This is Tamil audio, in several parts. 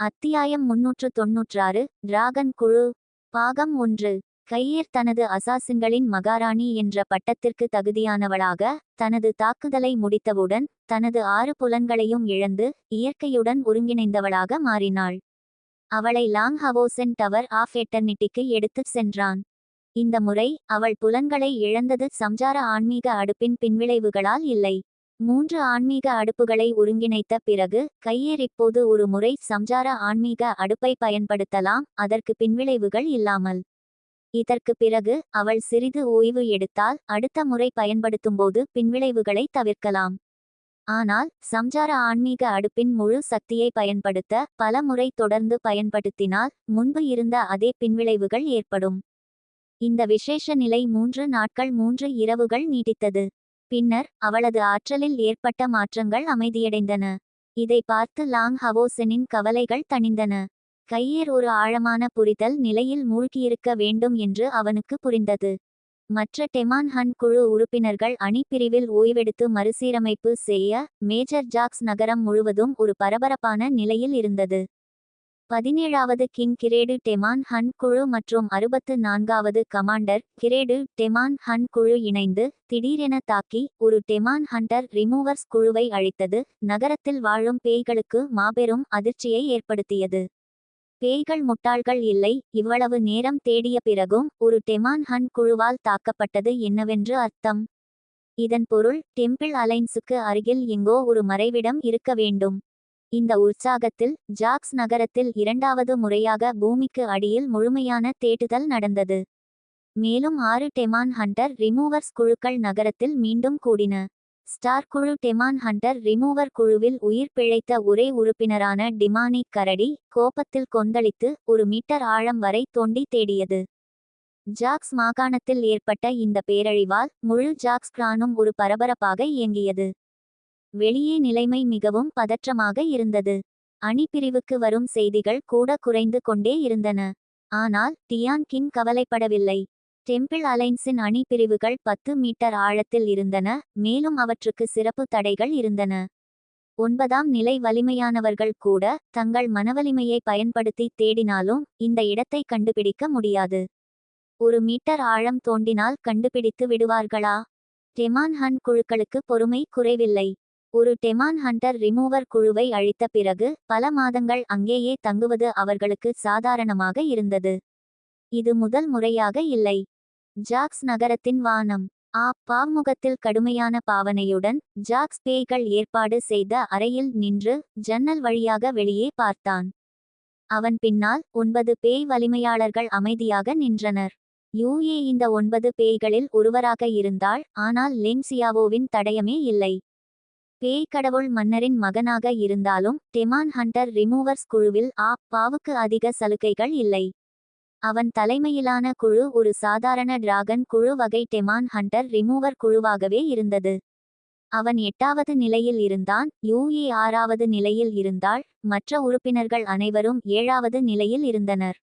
அத்தியாயம் முன்னூற்று தொன்னூற்றாறு டிராகன் குழு பாகம் ஒன்று கையேர் தனது அசாசின்களின் மகாராணி என்ற பட்டத்திற்கு தகுதியானவளாக தனது தாக்குதலை முடித்தவுடன் தனது ஆறு புலன்களையும் இழந்து இயற்கையுடன் ஒருங்கிணைந்தவளாக மாறினாள். அவளை லாங் ஹவோசென் டவர் ஆஃப் எட்டர்னிட்டிக்கு எடுத்துச் சென்றான். இந்த முறை அவள் புலன்களை இழந்தது சம்சார ஆன்மீக அடுப்பின் பின்விளைவுகளால் இல்லை. மூன்று ஆன்மீக அடுப்புகளை ஒருங்கிணைத்த பிறகு கையேர் இப்போது ஒரு முறை சம்சார ஆன்மீக அடுப்பை பயன்படுத்தலாம் அதற்கு பின்விளைவுகள் இல்லாமல். இதற்கு பிறகு அவள் சிறிது ஓய்வு எடுத்தால் அடுத்த முறை பயன்படுத்தும்போது பின்விளைவுகளை தவிர்க்கலாம். ஆனால் சம்சார ஆன்மீக அடுப்பின் முழு சக்தியை பயன்படுத்த பல முறை தொடர்ந்து பயன்படுத்தினால் முன்பு இருந்த அதே பின்விளைவுகள் ஏற்படும். இந்த விசேஷ நிலை மூன்று நாட்கள் மூன்று இரவுகள் நீடித்தது. பின்னர் அவளது ஆற்றலில் ஏற்பட்ட மாற்றங்கள் அமைதியடைந்தன. இதை பார்த்து லாங் ஹவோசெனின் கவலைகள் தணிந்தன. கையேர் ஒரு ஆழமான புரிதல் நிலையில் மூழ்கியிருக்க வேண்டும் என்று அவனுக்கு புரிந்தது. மற்ற டெமான் ஹன் குழு உறுப்பினர்கள் அணிப்பிரிவில் ஓய்வெடுத்து மறுசீரமைப்பு செய்ய மேஜர் ஜாக்ஸ் நகரம் முழுவதும் ஒரு பரபரப்பான நிலையில் இருந்தது. பதினேழாவது கிங் கிரேடு டெமான் ஹன் குழு மற்றும் அறுபத்து நான்காவது கமாண்டர் கிரேடு டெமான் ஹன் குழு இணைந்து திடீரென தாக்கி ஒரு டெமான் ஹண்டர் ரிமூவர்ஸ் குழுவை அழித்தது. நகரத்தில் வாழும் பேய்களுக்கு மாபெரும் அதிர்ச்சியை ஏற்படுத்தியது. பேய்கள் முட்டாள்கள் இல்லை இவ்வளவு நேரம் தேடிய பிறகும் ஒரு டெமான் ஹன் குழுவால் தாக்கப்பட்டது என்னவென்று அர்த்தம்? இதன் பொருள் டெம்பிள் அலைன்ஸுக்கு அருகில் எங்கோ ஒரு மறைவிடம் இருக்க வேண்டும். இந்த உற்சாகத்தில் ஜாக்ஸ் நகரத்தில் இரண்டாவது முறையாக பூமிக்கு அடியில் முழுமையான தேடுதல் நடந்தது. மேலும் ஆறு டெமான் ஹண்டர் ரிமூவர்ஸ் குழுக்கள் நகரத்தில் மீண்டும் கூடின. ஸ்டார் குழு டெமான் ஹண்டர் ரிமூவர் குழுவில் உயிர் பிழைத்த ஒரே உறுப்பினரான டிமானிக் கரடி கோபத்தில் கொந்தளித்து ஒரு மீட்டர் ஆழம் வரை தோண்டி தேடியது. ஜாக்ஸ் மாகாணத்தில் ஏற்பட்ட இந்த பேரழிவால் முழு ஜாக்ஸ் கிரானும் ஒரு பரபரப்பாக இயங்கியது. வெளியே நிலைமை மிகவும் பதற்றமாக இருந்தது. அணிப்பிரிவுக்கு வரும் செய்திகள் கூட குறைந்து கொண்டே இருந்தன. ஆனால் டியான் கிங் கவலைப்படவில்லை. டெம்பிள் அலைன்ஸின் அணிப்பிரிவுகள் பத்து மீட்டர் ஆழத்தில் இருந்தன மேலும் அவற்றுக்கு சிறப்பு தடைகள் இருந்தன. ஒன்பதாம் நிலை வலிமையானவர்கள் கூட தங்கள் மனவலிமையை பயன்படுத்தி தேடினாலும் இந்த இடத்தை கண்டுபிடிக்க முடியாது. ஒரு மீட்டர் ஆழம் தோண்டினால் கண்டுபிடித்து விடுவார்களா? டெமான் ஹன் குழுக்களுக்கு பொறுமை குறைவில்லை. ஒரு டெமான் ஹண்டர் ரிமூவர் குழுவை அழித்த பிறகு பல மாதங்கள் அங்கேயே தங்குவது அவர்களுக்கு சாதாரணமாக இருந்தது. இது முதல் முறையாக இல்லை. ஜாக்ஸ் நகரத்தின் வானம். ஆ பாவ்முகத்தில் கடுமையான பாவனையுடன் ஜாக்ஸ் பேய்கள் ஏற்பாடு செய்த அறையில் நின்று ஜன்னல் வழியாக வெளியே பார்த்தான். அவன் பின்னால் ஒன்பது பேய் வலிமையாளர்கள் அமைதியாக நின்றனர். யூஏ இந்த ஒன்பது பேய்களில் ஒருவராக இருந்தாள் ஆனால் லெங்சியாவோவின் தடயமே இல்லை. பேய் கடவுள் மன்னரின் மகனாக இருந்தாலும் டெமான் ஹண்டர் ரிமூவர்ஸ் குழுவில் ஆ பாவுக்கு அதிக சலுகைகள் இல்லை. அவன் தலைமையிலான குழு ஒரு சாதாரண டிராகன் குழு வகை டெமான் ஹண்டர் ரிமூவர் குழுவாகவே இருந்தது. அவன் எட்டாவது நிலையில் இருந்தான் யூஏ ஆறாவது நிலையில் இருந்தாள் மற்ற உறுப்பினர்கள் அனைவரும் ஏழாவது நிலையில் இருந்தனர்.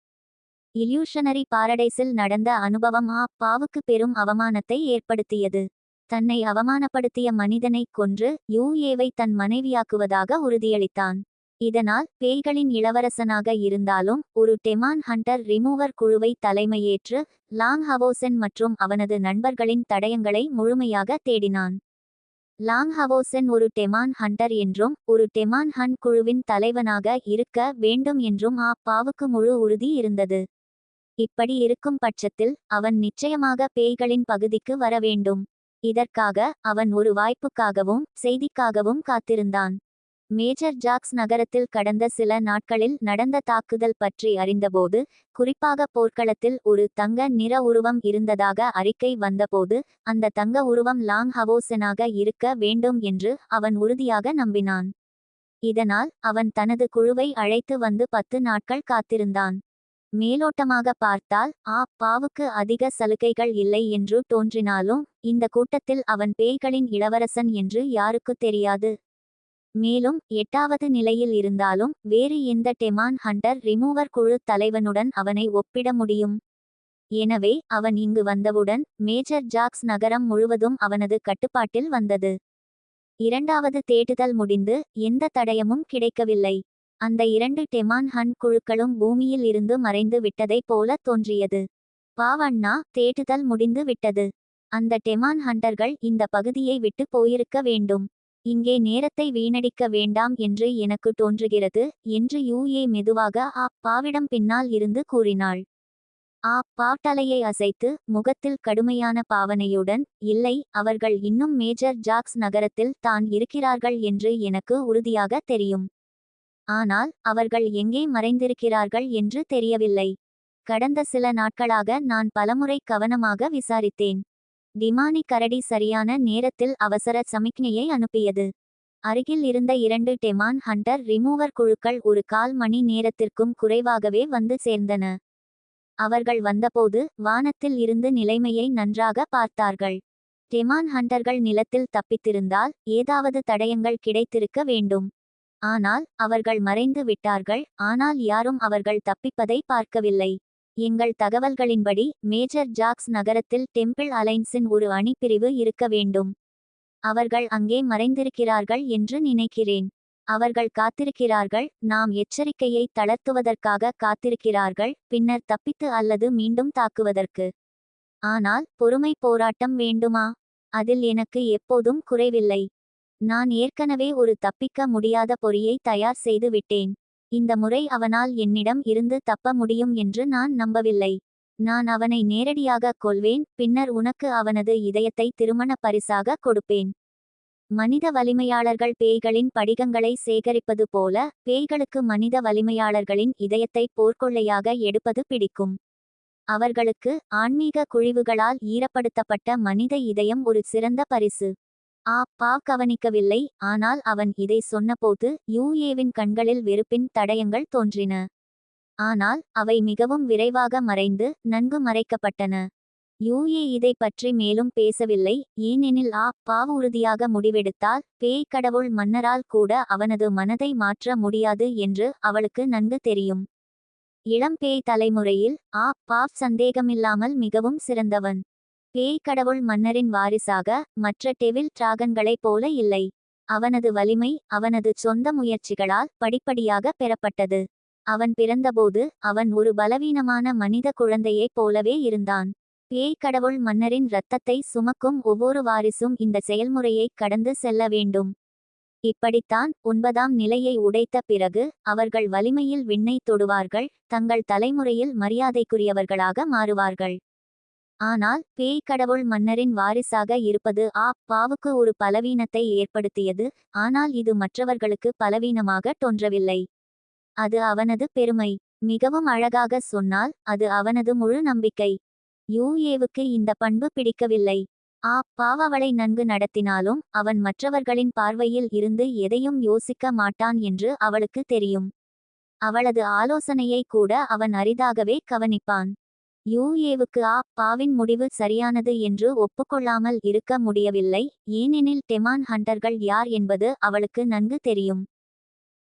இல்யூஷனரி பாரடைஸில் நடந்த அனுபவம் ஆ பாவுக்கு பெரும் அவமானத்தை ஏற்படுத்தியது. தன்னை அவமானப்படுத்திய மனிதனை கொன்று யூஏவை தன் மனைவியாக்குவதாக உறுதியளித்தான். இதனால் பேய்களின் இளவரசனாக இருந்தாலும் ஒரு டெமான் ஹண்டர் ரிமூவர் குழுவை தலைமையேற்று லாங் ஹவோசென் மற்றும் அவனது நண்பர்களின் தடயங்களை முழுமையாக தேடினான். லாங் ஹவோசென் ஒரு டெமான் ஹண்டர் என்றும் ஒரு டெமான் ஹன் குழுவின் தலைவனாக இருக்க வேண்டும் என்றும் ஆ பாவுக்கு முழு உறுதி இருந்தது. இப்படி இருக்கும் பட்சத்தில் அவன் நிச்சயமாக பேய்களின் பகுதிக்கு வர வேண்டும். இதற்காக அவன் ஒரு வாய்ப்புக்காகவும் செய்திக்காகவும் காத்திருந்தான். மேஜர் ஜாக்ஸ் நகரத்தில் கடந்த சில நாட்களில் நடந்த தாக்குதல் பற்றி அறிந்தபோது குறிப்பாக போர்க்களத்தில் ஒரு தங்க நிற உருவம் இருந்ததாக அறிக்கை வந்தபோது அந்த தங்க உருவம் லாங் ஹவோசனாக இருக்க வேண்டும் என்று அவன் உறுதியாக நம்பினான். இதனால் அவன் தனது குழுவை அழைத்து வந்து பத்து நாட்கள் காத்திருந்தான். மேலோட்டமாக பார்த்தால் ஆ பாவுக்கு அதிக சலுகைகள் இல்லை என்று தோன்றினாலும் இந்த கூட்டத்தில் அவன் பேய்களின் இளவரசன் என்று யாருக்கு தெரியாது. மேலும் எட்டாவது நிலையில் இருந்தாலும் வேறு எந்த டெமான் ஹண்டர் ரிமூவர் குழு தலைவனுடன் அவனை ஒப்பிட முடியும். எனவே அவன் இங்கு வந்தவுடன் மேஜர் ஜாக்ஸ் நகரம் முழுவதும் அவனது கட்டுப்பாட்டில் வந்தது. இரண்டாவது தேடுதல் முடிந்து எந்த தடயமும் கிடைக்கவில்லை. அந்த இரண்டு டெமான் ஹண்ட் குழுக்களும் பூமியில் இருந்து மறைந்து விட்டதைப் போல தோன்றியது. பாவண்ணா தேடுதல் முடிந்து விட்டது. அந்த டெமான் ஹண்டர்கள் இந்த பகுதியை விட்டு போயிருக்க வேண்டும். இங்கே நேரத்தை வீணடிக்க வேண்டாம் என்று எனக்கு தோன்றுகிறது என்று யூஏ மெதுவாக ஆ பாவிடம் பின்னால் இருந்து கூறினாள். ஆ பாட்டலையை அசைத்து முகத்தில் கடுமையான பாவனையுடன் இல்லை அவர்கள் இன்னும் மேஜர் ஜாக்ஸ் நகரத்தில் தான் இருக்கிறார்கள் என்று எனக்கு உறுதியாக தெரியும். ஆனால் அவர்கள் எங்கே மறைந்திருக்கிறார்கள் என்று தெரியவில்லை. கடந்த சில நாட்களாக நான் பலமுறை கவனமாக விசாரித்தேன். டிமானி கரடி சரியான நேரத்தில் அவசர சமிக்ஞையை அனுப்பியது. அருகில் இருந்த இரண்டு டெமான் ஹண்டர் ரிமூவர் குழுக்கள் ஒரு கால் மணி நேரத்திற்கும் குறைவாகவே வந்து சேர்ந்தன. அவர்கள் வந்தபோது வானத்தில் இருந்து நிலைமையை நன்றாக பார்த்தார்கள். டெமான் ஹண்டர்கள் நிலத்தில் தப்பித்திருந்தால் ஏதாவது தடயங்கள் கிடைத்திருக்க வேண்டும். ஆனால் அவர்கள் மறைந்து விட்டார்கள் ஆனால் யாரும் அவர்கள் தப்பிப்பதை பார்க்கவில்லை. எங்கள் தகவல்களின்படி மேஜர் ஜாக்ஸ் நகரத்தில் டெம்பிள் அலைன்ஸின் ஒரு அணிப்பிரிவு இருக்க வேண்டும். அவர்கள் அங்கே மறைந்திருக்கிறார்கள் என்று நினைக்கிறேன். அவர்கள் காத்திருக்கிறார்கள் நாம் எச்சரிக்கையை தளர்த்துவதற்காக காத்திருக்கிறார்கள் பின்னர் தப்பித்து அல்லது மீண்டும் தாக்குவதற்கு. ஆனால் பொறுமை போராட்டம் வேண்டுமா? அதில் எனக்கு எப்போதும் குறைவில்லை. நான் ஏற்கனவே ஒரு தப்பிக்க முடியாத பொறியை தயார் செய்து விட்டேன். இந்த முறை அவனால் என்னிடம் இருந்து தப்ப முடியும் என்று நான் நம்பவில்லை. நான் அவனை நேரடியாக கொள்வேன் பின்னர் உனக்கு அவனது இதயத்தை திருமண பரிசாக கொடுப்பேன். மனித வலிமையாளர்கள் பேய்களின் படிகங்களை சேகரிப்பது போல பேய்களுக்கு மனித வலிமையாளர்களின் இதயத்தை போர்க்கொள்ளையாக எடுப்பது பிடிக்கும். அவர்களுக்கு ஆன்மீக குழிவுகளால் ஈரப்படுத்தப்பட்ட மனித இதயம் ஒரு சிறந்த பரிசு. ஆ பா கவனிக்கவில்லை. ஆனால் அவன் இதை சொன்னபோது யூஏவின் கண்களில் வெறுப்பின் தடயங்கள் தோன்றின. ஆனால் அவை மிகவும் விரைவாக மறைந்து நன்கு மறைக்கப்பட்டன. யூஏ இதை பற்றி மேலும் பேசவில்லை. ஏனெனில் ஆ பாவ உறுதியாக முடிவெடுத்தால் பேய் கடவுள் மன்னரால் கூட அவனது மனதை மாற்ற முடியாது என்று அவளுக்கு நன்கு தெரியும். இளம் பேய் தலைமுறையில் ஆ பாவ் சந்தேகமில்லாமல் மிகவும் சிறந்தவன். பேய் கடவுள் மன்னரின் வாரிசாக மற்ற டெவில் டிராகன்களைப் போல இல்லை. அவனது வலிமை அவனது சொந்த முயற்சிகளால் படிப்படியாக பெறப்பட்டது. அவன் பிறந்தபோது அவன் ஒரு பலவீனமான மனித குழந்தையைப் போலவே இருந்தான். பேய் கடவுள் மன்னரின் இரத்தத்தை சுமக்கும் ஒவ்வொரு வாரிசும் இந்த செயல்முறையை கடந்து செல்ல வேண்டும். இப்படித்தான் ஒன்பதாம் நிலையை உடைத்த பிறகு அவர்கள் வலிமையில் விண்ணை தொடுவார்கள் தங்கள் தலைமுறையில் மரியாதைக்குரியவர்களாக மாறுவார்கள். ஆனால் பேய் கடவுள் மன்னரின் வாரிசாக இருப்பது ஆ பாவுக்கு ஒரு பலவீனத்தை ஏற்படுத்தியது ஆனால் இது மற்றவர்களுக்கு பலவீனமாக தோன்றவில்லை. அது அவனது பெருமை. மிகவும் அழகாக சொன்னால் அது அவனது முழு நம்பிக்கை. யூஏவுக்கு இந்த பண்பு பிடிக்கவில்லை. ஆ பாவவளை நன்கு நடத்தினாலும் அவன் மற்றவர்களின் பார்வையில் இருந்து எதையும் யோசிக்க மாட்டான் என்று அவளுக்கு தெரியும். அவளது ஆலோசனையை கூட அவன் அரிதாகவே கவனிப்பான். யூஏவுக்கு ஆ பாவின் முடிவு சரியானது என்று ஒப்புக்கொள்ளாமல் இருக்க முடியவில்லை. ஏனெனில் டெமான் ஹண்டர்கள் யார் என்பது அவளுக்கு நன்கு தெரியும்.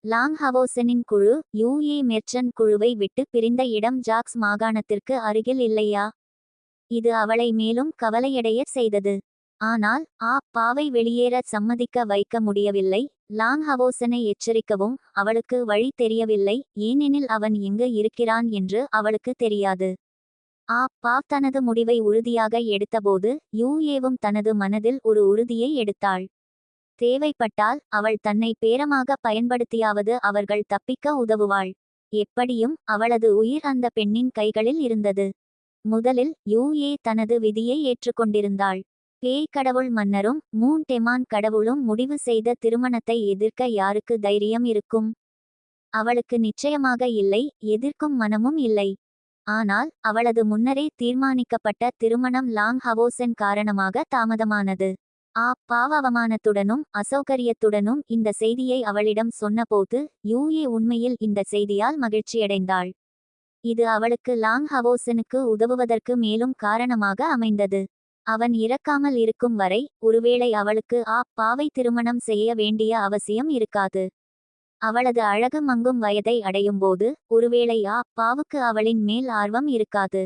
லாங் ஹவோசனின் குழு யூஏ மெர்ச்சன் குழுவை விட்டு பிரிந்த இடம் ஜாக்ஸ் மாகாணத்திற்கு அருகில் இல்லையா? இது அவளை மேலும் கவலையடைய செய்தது. ஆனால் ஆ பாவை வெளியேற சம்மதிக்க வைக்க முடியவில்லை. லாங் ஹவோசனை எச்சரிக்கவும் அவளுக்கு வழி தெரியவில்லை. ஏனெனில் அவன் எங்கு இருக்கிறான் என்று அவளுக்கு தெரியாது. ஆ பா தனது முடிவை உறுதியாக எடுத்தபோது யூஏவும் தனது மனதில் ஒரு உறுதியை எடுத்தாள். தேவைப்பட்டால் அவள் தன்னை பேரமாக பயன்படுத்தியாவது அவர்கள் தப்பிக்க உதவுவாள். எப்படியும் அவளது உயிர் அந்த பெண்ணின் கைகளில் இருந்தது. முதலில் யூஏ தனது விதியை ஏற்றுக்கொண்டிருந்தாள். பேய் கடவுள் மன்னரும் மூன் டெமான் கடவுளும் முடிவு செய்த திருமணத்தை எதிர்க்க யாருக்கு தைரியம் இருக்கும்? அவளுக்கு நிச்சயமாக இல்லை எதிர்க்கும் மனமும் இல்லை. ஆனால் அவளது முன்னரே தீர்மானிக்கப்பட்ட திருமணம் லாங் ஹவோசன் காரணமாக தாமதமானது. ஆ பாவ அவமானத்துடனும் அசௌகரியத்துடனும் இந்த செய்தியை அவளிடம் சொன்னபோது யூஏ உண்மையில் இந்த செய்தியால் மகிழ்ச்சியடைந்தாள். இது அவளுக்கு லாங் ஹவோசனுக்கு உதவுவதற்கு மேலும் காரணமாக அமைந்தது. அவன் இறக்காமல் இருக்கும் வரை ஒருவேளை அவளுக்கு ஆ பாவை திருமணம் செய்ய வேண்டிய அவசியம் இருக்காது. அவளது அழகு மங்கும் வயதை அடையும்போது ஒருவேளை ஆ பாவுக்கு அவளின் மேல் ஆர்வம் இருக்காது.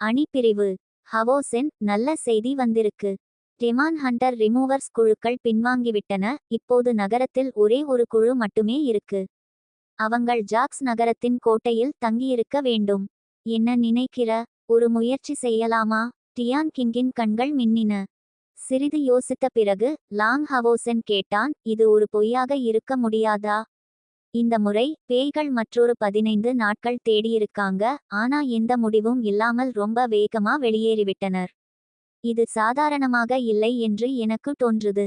அணிப்பிரிவு ஹவோசென் நல்ல செய்தி வந்திருக்கு. டெமான் ஹண்டர் ரிமூவர்ஸ் குழுக்கள் பின்வாங்கிவிட்டன இப்போது நகரத்தில் ஒரே ஒரு குழு மட்டுமே இருக்கு. அவங்கள் ஜாக்ஸ் நகரத்தின் கோட்டையில் தங்கியிருக்க வேண்டும். என்ன நினைக்கிற? ஒரு முயற்சி செய்யலாமா? டியான் கிங்கின் கண்கள் மின்னின. சிறிது யோசித்த பிறகு லாங் ஹவோசன் கேட்டான் இது ஒரு பொய்யாக இருக்க முடியாதா? இந்த முறை பேய்கள் மற்றொரு பதினைந்து நாட்கள் தேடியிருக்காங்க ஆனா எந்த முடிவும் இல்லாமல் ரொம்ப வேகமா வெளியேறிவிட்டனர். இது சாதாரணமாக இல்லை என்று எனக்கு தோன்றுது.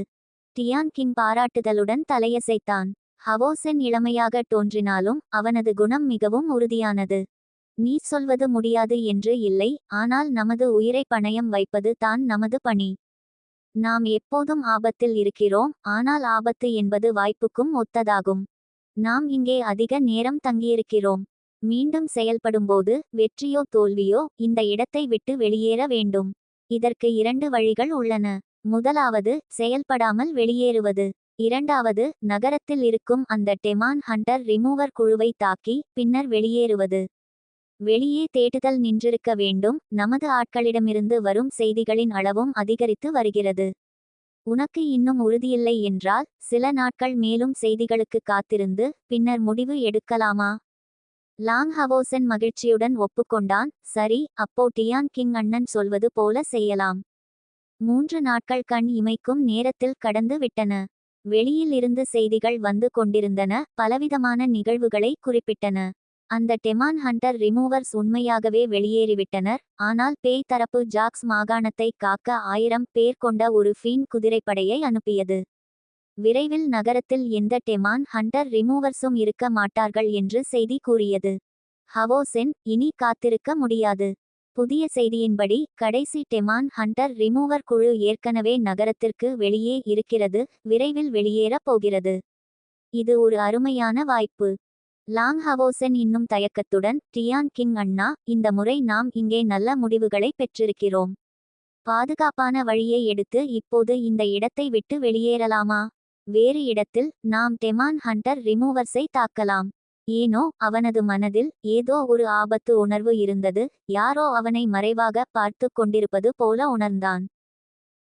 Dion king பாராட்டுதலுடன் தலையசைத்தான். ஹவோசென் இளமையாக தோன்றினாலும் அவனது குணம் மிகவும் உறுதியானது. நீ சொல்வது முடியாது என்று இல்லை ஆனால் நமது உயிரை பணயம் வைப்பது தான் நமது பணி. நாம் எப்போதும் ஆபத்தில் இருக்கிறோம் ஆனால் ஆபத்து என்பது வாய்ப்புக்கும் ஒத்ததாகும். நாம் இங்கே அதிக நேரம் தங்கியிருக்கிறோம். மீண்டும் செயல்படும்போது வெற்றியோ தோல்வியோ இந்த இடத்தை விட்டு வெளியேற வேண்டும். இதற்கு இரண்டு வழிகள் உள்ளன. முதலாவது செயல்படாமல் வெளியேறுவது. இரண்டாவது நகரத்தில் இருக்கும் அந்த டெமான் ஹண்டர் ரிமூவர் குழுவை தாக்கி பின்னர் வெளியேறுவது. வெளியே தேடுதல் நின்றிருக்க வேண்டும். நமது ஆட்களிடமிருந்து வரும் செய்திகளின் அளவும் அதிகரித்து வருகிறது. உனக்கு இன்னும் உறுதியில்லை என்றால் சில நாட்கள் மேலும் செய்திகளுக்கு காத்திருந்து பின்னர் முடிவு எடுக்கலாமா? லாங் ஹவோசன் மகிழ்ச்சியுடன் ஒப்புக்கொண்டான். சரி அப்போ டியான் கிங் அண்ணன் சொல்வது போல செய்யலாம். மூன்று நாட்கள் கண் இமைக்கும் நேரத்தில் கடந்து விட்டன. வெளியில் இருந்து செய்திகள் வந்து கொண்டிருந்தன. பலவிதமான நிகழ்வுகளை குறிப்பிட்டன. அந்த டெமான் ஹண்டர் ரிமூவர்ஸ் உண்மையாகவே வெளியேறிவிட்டனர் ஆனால் பேய் தரப்பு ஜாக்ஸ் மாகாணத்தை காக்க ஆயிரம் பேர் கொண்ட ஒரு ஃபீன் குதிரைப்படையை அனுப்பியது. விரைவில் நகரத்தில் எந்த டெமான் ஹண்டர் ரிமூவர்ஸும் இருக்க மாட்டார்கள் என்று செய்தி கூறியது. ஹவோசென் இனி காத்திருக்க முடியாது. புதிய செய்தியின்படி கடைசி டெமான் ஹண்டர் ரிமூவர் குழு ஏற்கனவே நகரத்திற்கு வெளியே இருக்கிறது விரைவில் வெளியேறப் போகிறது. இது ஒரு அருமையான வாய்ப்பு. லாங் ஹவோசன் இன்னும் தயக்கத்துடன் டியான் கிங் அண்ணா இந்த முறை நாம் இங்கே நல்ல முடிவுகளை பெற்றிருக்கிறோம். பாதுகாப்பான வழியை எடுத்து இப்போது இந்த இடத்தை விட்டு வெளியேறலாமா? வேறு இடத்தில் நாம் டெமான் ஹண்டர் ரிமூவர்ஸை தாக்கலாம். ஏனோ அவனது மனதில் ஏதோ ஒரு ஆபத்து உணர்வு இருந்தது யாரோ அவனை மறைவாக பார்த்து கொண்டிருப்பது போல உணர்ந்தான்.